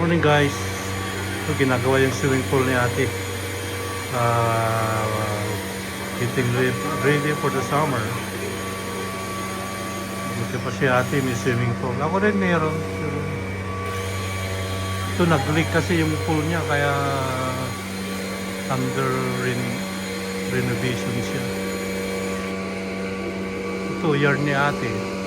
Morning guys. Ito ginagawa yung swimming pool ni ate. Uh, getting re- ready for the summer. Buti pa si ate may swimming pool. Ako rin meron. Ito nag-leak kasi yung pool niya kaya under ren- renovation siya. Ito yard ni ate.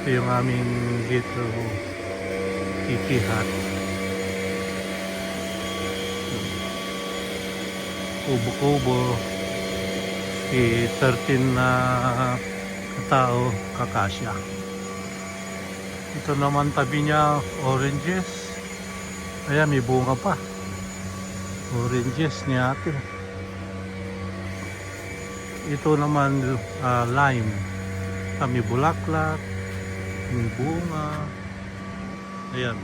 Ito yung aming little tiki hut. Kubo-kubo. Si 13 na tao kakasya. Ito naman tabi niya oranges. Ayan, may bunga pa. Oranges ni ate. Ito naman ah, lime. Kami bulaklak, may bunga. Ayan.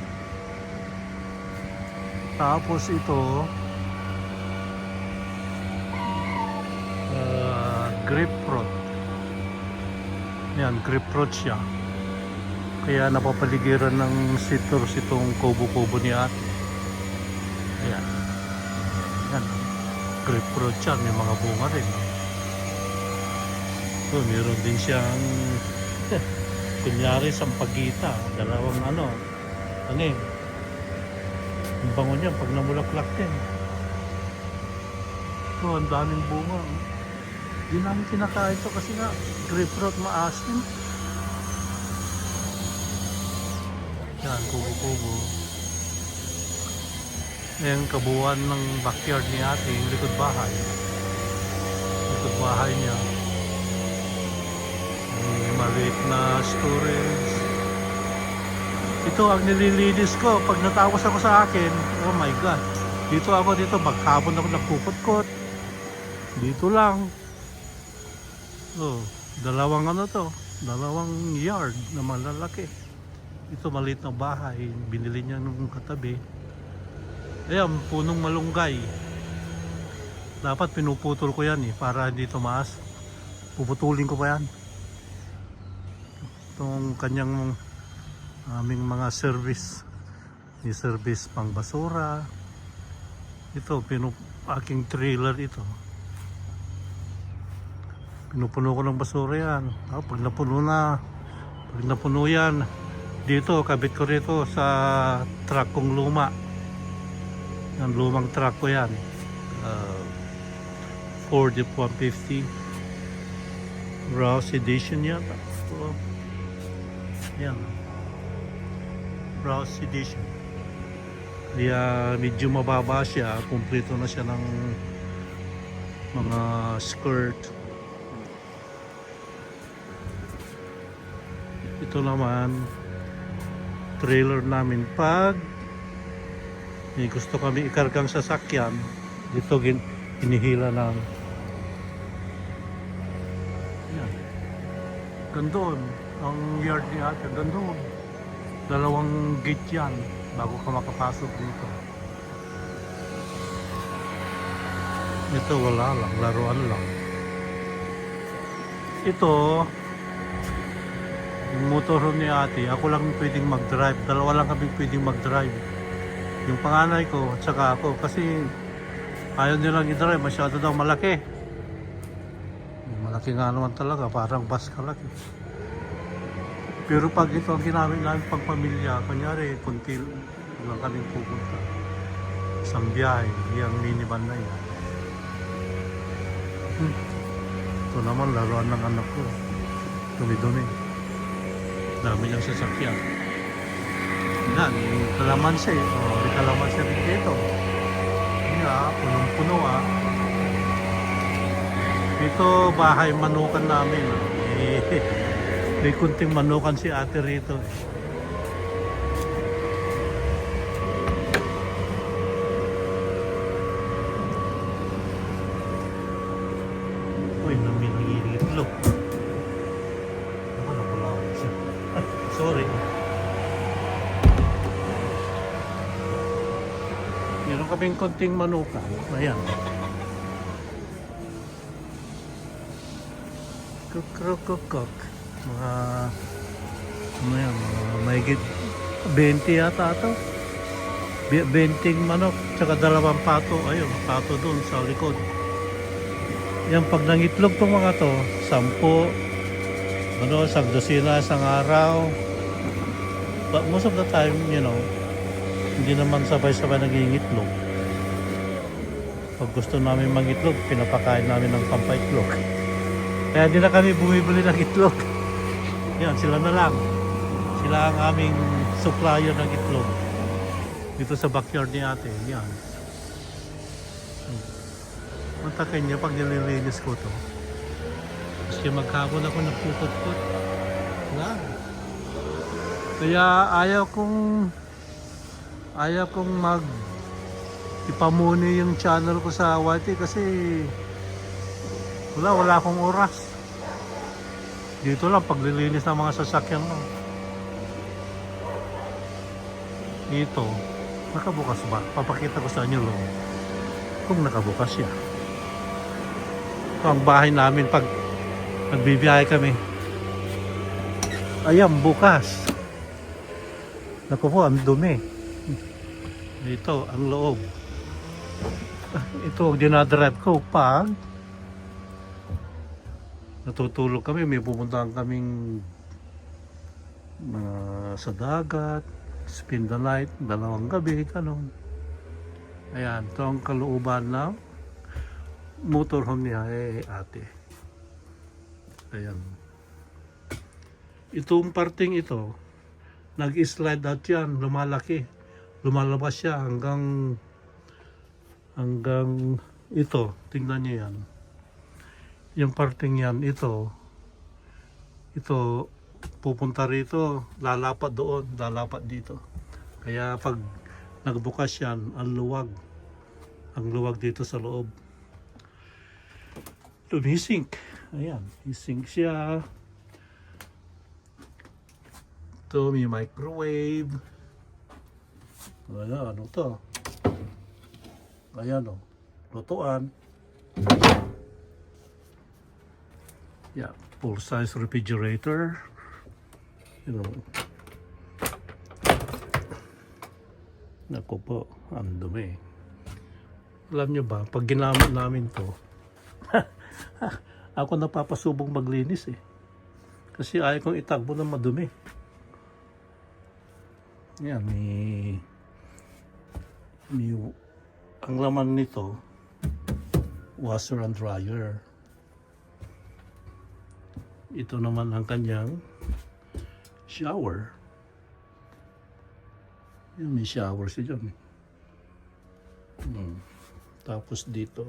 Tapos ito, uh, grapefruit. Ayan, grapefruit siya. Kaya napapaligiran ng citrus itong kubo-kubo ni ate. Ayan. Ayan. Grapefruit siya, may mga bunga rin. So, meron din siyang kunyari sampagita, dalawang ano, eh, ang bango niya pag namulaklak din. So, ang daming bunga. oh. Hindi namin kinakain ito kasi nga grapefruit maasim. Yan, kubo-kubo. Yan, kabuuan ng backyard ni ate, yung likod bahay. Likod bahay niya. Maliit na storage. Ito ang nililinis ko pag natapos ako sa akin. Oh my God. Dito ako dito maghapon ako nagkukutkot. Dito lang. Oh, dalawang ano to. Dalawang yard na malalaki. Ito maliit na bahay. Binili niya nung katabi. Ayan, punong malunggay. Dapat pinuputol ko yan eh para hindi tumaas. Puputulin ko pa yan itong kanyang aming mga service. Ni service pang basura. Ito pinu aking trailer ito. Pinupuno ko ng basura yan. Ah, pag napuno na pag napuno yan dito kabit ko rito sa truck kong luma. Yan lumang truck ko yan. Uh, Ford F-150. Rouse edition yata. So, yan. Browse edition. Kaya medyo mababa siya. Kumpleto na siya ng mga skirt. Ito naman trailer namin pag may gusto kami ikargang sasakyan dito gin inihila ng yan gandun ang yard ni ate gandun dalawang gate yan bago ka makapasok dito. Ito wala lang laruan lang. Ito yung motor ni ate ako lang pwedeng mag-drive. Dalawa lang kami pwedeng mag-drive. Yung panganay ko at saka ako kasi ayaw nilang i-drive masyado daw malaki. Malaki nga naman talaga parang bus kalaki pero pag ito ang ginamit namin pang pamilya, kunyari, kunti lang kaming pupunta. Isang biyahe, yung minivan na yan. Hmm. Ito naman, laruan ng anak ko. Dumi-dumi. Dami niyang sasakyan. Yan, yung kalamansi. Oh, may kalamansi rin dito. Yan, ah, punong-puno ah. Ito, bahay manukan namin. ah. May kunting manukan si ate rito. Uy, nami nangingitlo. Ako siya. Sorry. Meron kaming konting manukan. Ayan. Kuk, kuk, kuk, kuk. Mga Ano yan, mga mahigit 20 yata ito. Be- 20 manok, tsaka dalawang pato. Ayun, pato doon sa likod. Yan, pag nangitlog tong mga to, sampo, ano, isang dosina, isang araw. But most of the time, you know, hindi naman sabay-sabay nangingitlog. Pag gusto namin mangitlog, pinapakain namin ng pampaitlog. Kaya di na kami bumibili ng itlog. Yan, sila na lang. Sila ang aming supplier ng itlog. Dito sa backyard ni ate. Yan. Mantakin niya pag nililinis ko to. Kasi maghapon ako nagpupot-pot. Wala. Kaya ayaw kong ayaw kong mag ipamuni yung channel ko sa YT kasi wala, wala akong oras. Dito lang paglilinis ng mga sasakyan mo. Ito, nakabukas ba? Papakita ko sa inyo lang kung nakabukas siya. Ito ang bahay namin pag nagbibiyahe kami. Ayan, bukas. Naku po, ang dumi. Ito, ang loob. Ito ang dinadrive ko pag natutulog kami, may pupuntahan kaming mga sa dagat, spend the night, dalawang gabi, ganun. Ayan, ito ang kalooban ng motorhome niya eh, ate. Ayan. Itong parting ito, nag-slide out yan, lumalaki. Lumalabas siya hanggang hanggang ito. Tingnan niyo yan. Yung parting yan, ito, ito, pupunta rito, lalapat doon, lalapat dito. Kaya pag nagbukas yan, ang luwag. Ang luwag dito sa loob. Lumisink. Ayan, isink siya. Ito, may microwave. Ayan, ano to? Ayan o. Lutuan. Yeah, full size refrigerator. You know. Naku po, ang dumi. Alam nyo ba, pag ginamit namin to, ako napapasubong maglinis eh. Kasi ayaw kong itagbo ng madumi. Yan, may, may ang laman nito washer and dryer ito naman ang kanyang shower. Yan, may shower siya dyan. Hmm. tapos dito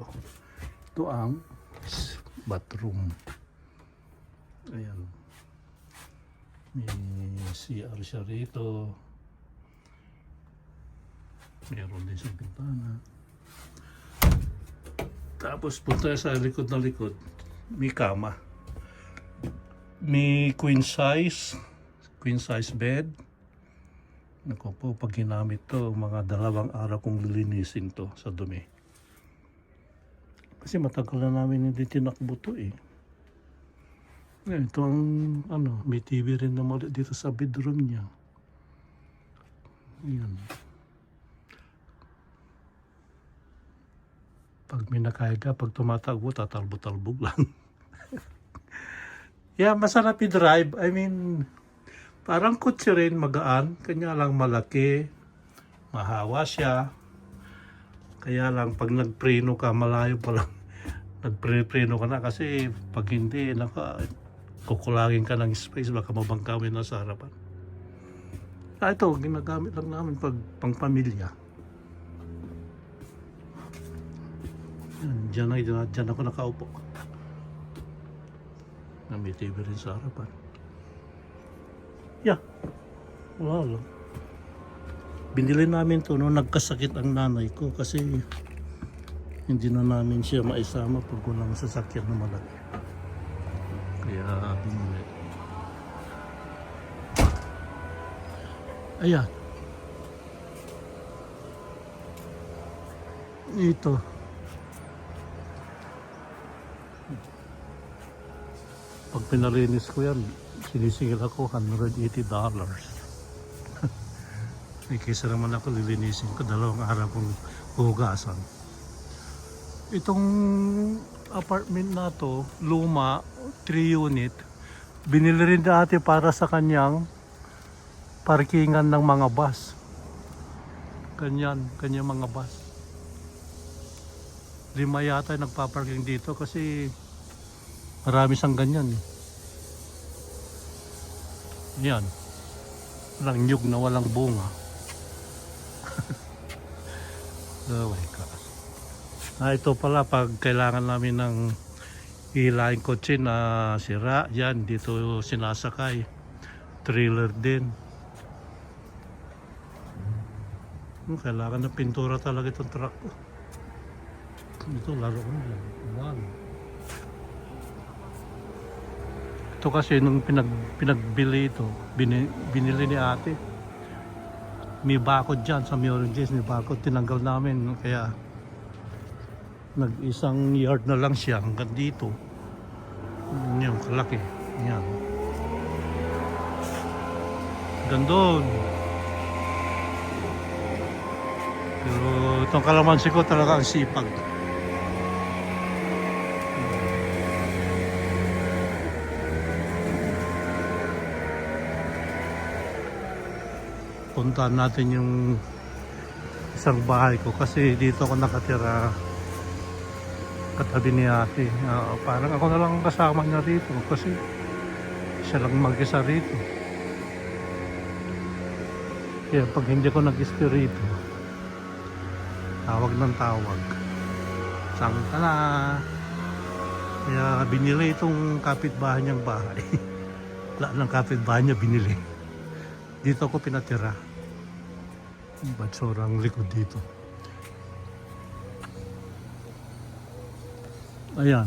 ito ang bathroom. Ayan. May CR siya rito. Meron din sa bintana. Tapos punta sa likod na likod, may kama. May queen size, queen size bed. Naku po, pag ginamit to, mga dalawang araw kong lilinisin to sa dumi. Kasi matagal na namin hindi tinakbo to eh. Ito ang, ano, may TV rin na mali dito sa bedroom niya. Ayan. pag may nakahiga, pag tumatagbo, tatalbo-talbog lang. yeah, masarap i-drive. I mean, parang kutsi rin, magaan. Kanya lang malaki, mahawa siya. Kaya lang, pag nagpreno ka, malayo pa lang. Nagpreno ka na kasi pag hindi, naka, kukulangin ka ng space, baka mabangkawin na sa harapan. Ah, ito, ginagamit lang namin pag pang pamilya. Yan, Diyan, diyan, diyan ako nakaupo. Na may TV rin sa harapan. Yeah. Lang. Binili namin to nung nagkasakit ang nanay ko kasi hindi na namin siya maisama pag walang sasakyan na malaki. Kaya binili. Ayan. Ito. Pag pinalinis ko yan, sinisingil ako $180. May kesa naman ako lilinisin ko, dalawang araw kong hugasan. Itong apartment na to, luma, 3 unit, binili rin dati para sa kanyang parkingan ng mga bus. Ganyan, kanyang mga bus. Lima yata nagpaparking dito kasi marami siyang ganyan. eh. Yan. Walang nyug na walang bunga. oh my God. Ah, ito pala pag kailangan namin ng hilaing kotse na sira, yan, dito sinasakay. Trailer din. Hmm, Kailangan ng pintura talaga itong truck ko. Ito, laro ko na. Wow. Ito kasi nung pinag, pinagbili ito, bini, binili ni ate. May bakod dyan sa Mioranges, may bakod. Tinanggal namin, kaya nag-isang yard na lang siya hanggang dito. Yan, kalaki. Yan. Gandun. Pero itong kalamansi ko talaga ang sipag. Puntahan natin yung isang bahay ko kasi dito ako nakatira katabi ni ate. Ah, parang ako na lang ang kasama niya rito kasi siya lang mag-isa rito. Kaya pag hindi ko nag-stay rito, tawag ng tawag. Saan ka na? Kaya binili itong kapitbahay niyang bahay. Lahat ng kapitbahay niya binili. Dito ako pinatira. Batsura ang likod dito. Ayan,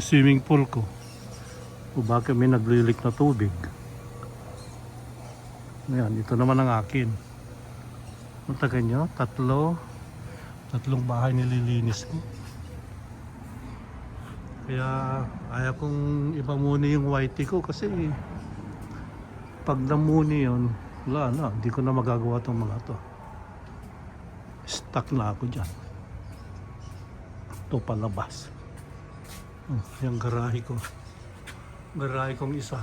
swimming pool ko. O bakit may naglilik na tubig. Ayan, ito naman ang akin. Matagal nyo, tatlo, tatlong bahay nililinis ko. Kaya ayaw kong ipamuni yung whitey ko kasi pag namuni yun, wala na, hindi ko na magagawa itong mga to. Stuck na ako dyan. Ito palabas. Oh, yung garahe ko. Garahe kong isa.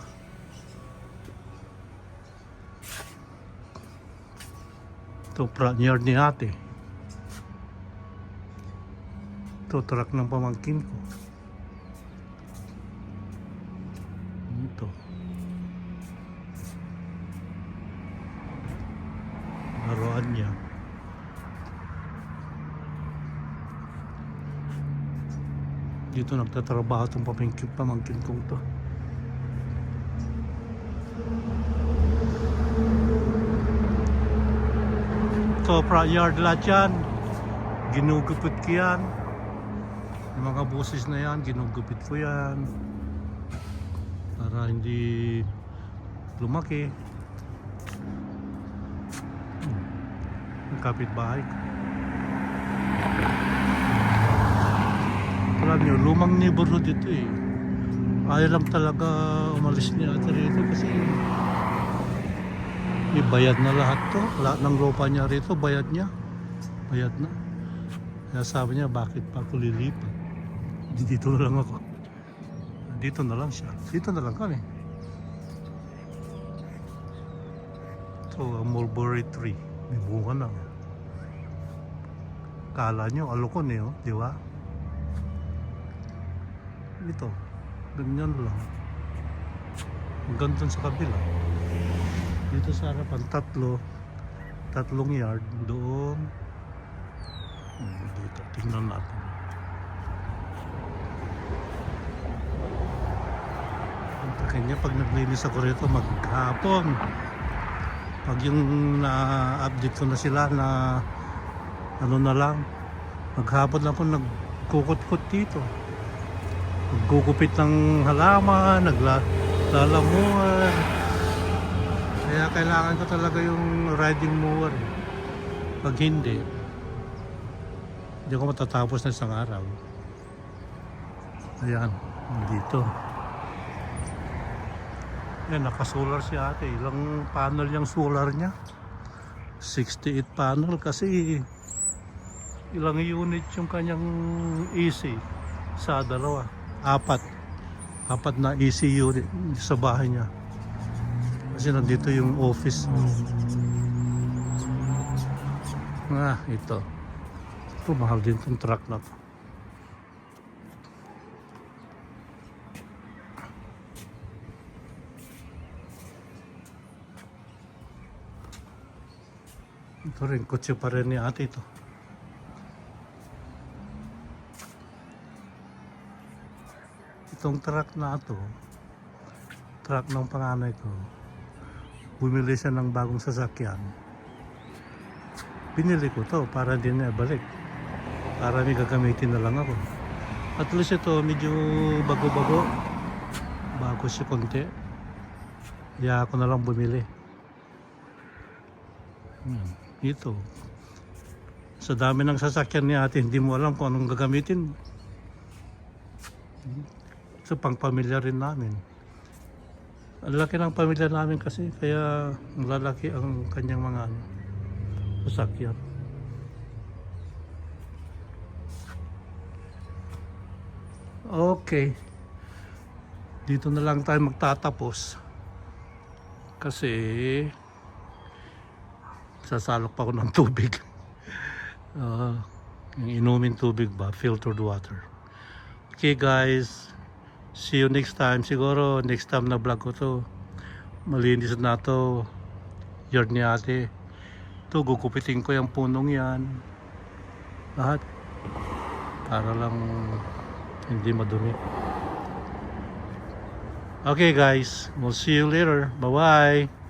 Ito yard ni ate. Ito truck ng pamangkin ko. Ito. Laruan niya. Dito nagtatrabaho itong pamangkin, pamangkin kong to. Front yard lahat yan. Ginugupit ko yan. Yung mga buses na yan, ginugupit ko yan. Para hindi lumaki. Hmm. Ang kapitbahay ko. Alam nyo, lumang neighborhood ito eh. Ayaw lang talaga umalis ni ate rito kasi may bayad na lahat to. Lahat ng lupa niya rito, bayad niya. Bayad na. Kaya sabi niya, bakit pa ako lilipat? Di- Dito na lang ako. Dito na lang siya. Dito na lang kami. Ito, ang mulberry tree. May bunga na. Kala nyo, alukon eh, oh, di ba? Ito, ganyan lang. Hanggang dun sa kabila. Dito sa harapan, tatlo. Tatlong yard. Doon. Hmm, Dito, tingnan natin. Ang kanya pag naglinis ako rito maghapon. Pag yung na-update ko na sila na ano na lang, maghapon lang ako nagkukot-kot dito. Nagkukupit ng halaman, naglalamuan. Kaya kailangan ko talaga yung riding mower. Pag hindi, hindi ko matatapos na isang araw. Ayan, dito. Yan, naka-solar si ate. Ilang panel yung solar niya? 68 panel kasi ilang unit yung kanyang AC sa dalawa. Apat. Apat na unit sa bahay niya. Kasi nandito yung office. Ah, ito. Ito, mahal din tong truck na to. Ito rin, kotse pa rin ni ate ito. Itong truck na ito, truck ng panganay ko, bumili siya ng bagong sasakyan. Binili ko to para hindi na balik. Para may gagamitin na lang ako. At least ito medyo bago-bago. Bago siya konti. Kaya ako na lang bumili. Ito. Sa dami ng sasakyan ni ate, hindi mo alam kung anong gagamitin. Sa pangpamilya rin namin. Ang laki ng pamilya namin kasi, kaya lalaki ang kanyang mga ano, sasakyan. Okay. Dito na lang tayo magtatapos. Kasi sasalok pa ako ng tubig. Uh, yung inumin tubig ba, filtered water. Okay guys, see you next time. Siguro next time na vlog ko to, malinis na to. Yard ni ate. Ito, gugupitin ko yung punong yan. Lahat. Para lang hindi madumi. Okay guys, we'll see you later. Bye-bye.